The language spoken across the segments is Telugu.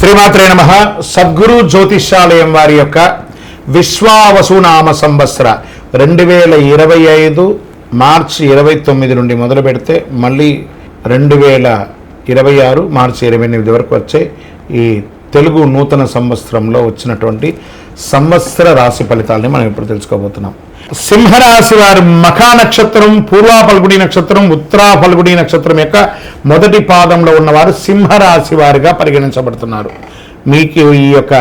శ్రీమాత్రే నమ. సద్గురు జ్యోతిష్యాలయం వారి యొక్క విశ్వావసునామ సంవత్సర రెండు వేల ఇరవై ఐదు మార్చి ఇరవై తొమ్మిది నుండి మొదలు పెడితే మళ్ళీ రెండు వేల ఇరవై ఆరు మార్చి ఇరవై ఎనిమిది వరకు వచ్చే ఈ తెలుగు నూతన సంవత్సరంలో వచ్చినటువంటి సంవత్సర రాశి ఫలితాలని మనం ఇప్పుడు తెలుసుకోబోతున్నాం. సింహరాశి వారి మఖా నక్షత్రం పూర్వ ఫల్గుడి నక్షత్రం ఉత్తరా ఫల్గుడి నక్షత్రం యొక్క మొదటి పాదంలో ఉన్నవారు సింహరాశి వారిగా పరిగణించబడుతున్నారు. మీకు ఈ యొక్క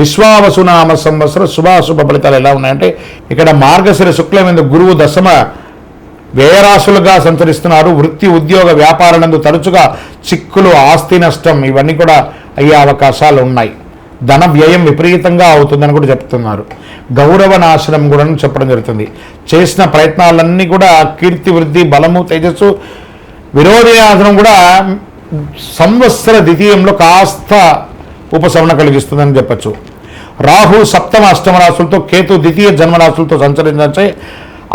విశ్వావసునామ సంవత్సర శుభాశుభ ఫలితాలు ఎలా ఉన్నాయంటే ఇక్కడ మార్గశిర శుక్లమైన గురువు దశమ వ్యయరాశులుగా సంచరిస్తున్నారు. వృత్తి ఉద్యోగ వ్యాపారాలందు తరచుగా చిక్కులు ఆస్తి నష్టం ఇవన్నీ కూడా అయ్యే అవకాశాలు ఉన్నాయి. ధన వ్యయం విపరీతంగా అవుతుందని కూడా చెప్తున్నారు. గౌరవ నాశనం కూడా చెప్పడం జరుగుతుంది. చేసిన ప్రయత్నాలన్నీ కూడా కీర్తి వృద్ధి బలము తేజస్సు విరోధనాశనం కూడా సంవత్సర ద్వితీయంలో కాస్త ఉపశమన కలిగిస్తుందని చెప్పచ్చు. రాహు సప్తమ అష్టమ రాశులతో కేతు ద్వితీయ జన్మరాశులతో సంచరించే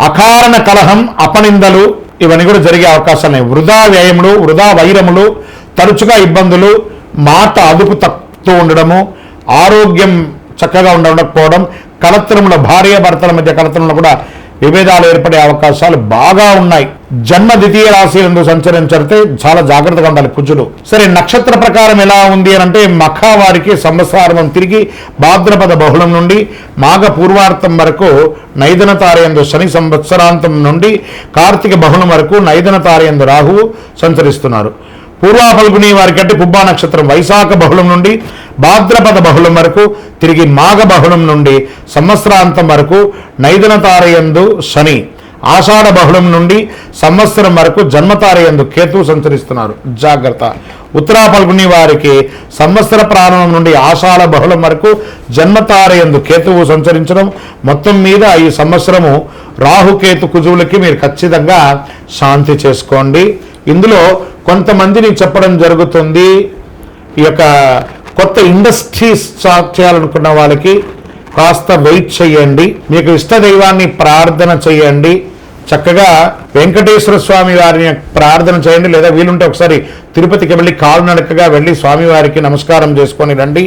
అకారణ కలహం అపనిందలు ఇవన్నీ కూడా జరిగే అవకాశాలు ఉన్నాయి. వృధా వ్యయములు వృధా వైరములు తరచుగా ఇబ్బందులు మాట అదుపు తప్పుతూ ఉండడము ఆరోగ్యం చక్కగా ఉండకపోవడం కలత్రముల భార్య భర్తల మధ్య కలత్రంలో కూడా విభేదాలు ఏర్పడే అవకాశాలు బాగా ఉన్నాయి. జన్మ ద్వితీయ రాశి ఎందు సంచరించితే చాలా జాగ్రత్తగా ఉండాలి కుజులు సరే నక్షత్ర ప్రకారం ఎలా ఉంది అని అంటే మఖ వారికి సంవత్సరం తిరిగి భాద్రపద బహుళం నుండి మాఘ పూర్వార్థం వరకు నైదన తారయందు శని సంవత్సరాంతం నుండి కార్తీక బహుళం వరకు నైదన తారయందు రాహువు సంచరిస్తున్నారు. పూర్వా ఫల్గుని వారి కంటే పుబ్బా నక్షత్రం వైశాఖ బహుళం నుండి భాద్రపద బహుళం వరకు తిరిగి మాఘ బహుళం నుండి సంవత్సరాంతం వరకు నైదన తారయందు శని ఆషాఢ బహుళం నుండి సంవత్సరం వరకు జన్మతారయందు కేతు సంచరిస్తున్నారు. జాగ్రత్త. ఉత్తరా పల్గుని వారికి సంవత్సర ప్రారంభం నుండి ఆషాఢ బహుళం వరకు జన్మతారయందు కేతువు సంచరించడం. మొత్తం మీద ఈ సంవత్సరము రాహుకేతు కుజువులకి మీరు ఖచ్చితంగా శాంతి చేసుకోండి. ఇందులో కొంతమందిని చెప్పడం జరుగుతుంది. ఈ యొక్క కొత్త ఇండస్ట్రీస్ స్టార్ట్ చేయాలనుకున్న వాళ్ళకి కాస్త వెయిట్ చేయండి. మీకు ఇష్ట దైవాన్ని ప్రార్థన చేయండి. చక్కగా వెంకటేశ్వర స్వామి వారిని ప్రార్థన చేయండి. లేదా వీలుంటే ఒకసారి తిరుపతికి వెళ్ళి కాలునడకగా వెళ్ళి స్వామివారికి నమస్కారం చేసుకొని రండి.